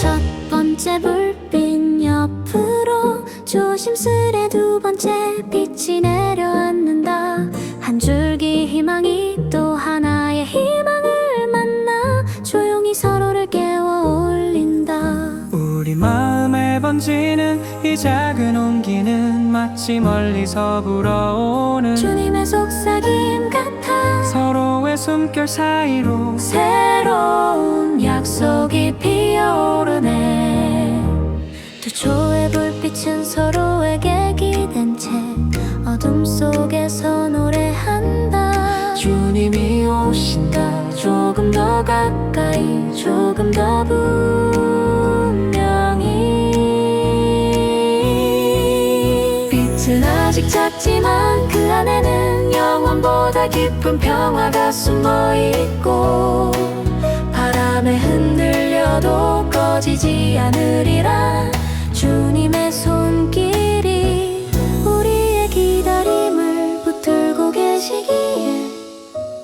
첫 번째 불빛 옆으로 조심스레 두 번째 빛이 내려앉는다. 한 줄기 희망이 또 하나의 희망을 만나 조용히 서로를 깨워 올린다. 우리 마음에 번지는 이 작은 온기는 마치 멀리서 불어오는 주님의 속삭임 같아 서로의 숨결 사이로 새로운 약속이 피 두 조의 불빛은 서로에게 기댄 채 어둠 속에서 노래한다. 주님이 오신다. 조금 더 가까이 조금 더 분명히. 빛은 아직 작지만 그 안에는 영원보다 깊은 평화가 숨어 있고 바람에 흔들려도 꺼지지 않으리라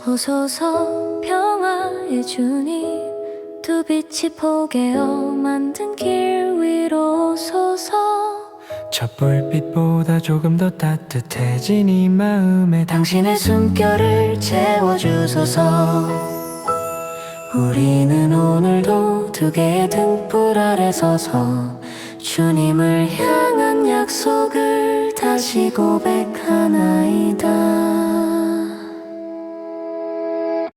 오소서 평화의 주님 두 빛이 포개어 만든 길 위로 오소서 첫 불빛보다 조금 더 따뜻해진 이 마음에 당신의 숨결을 채워주소서. 우리는 오늘도 두 개의 등불 아래 서서 주님을 향한 약속을 다시 고백하나이다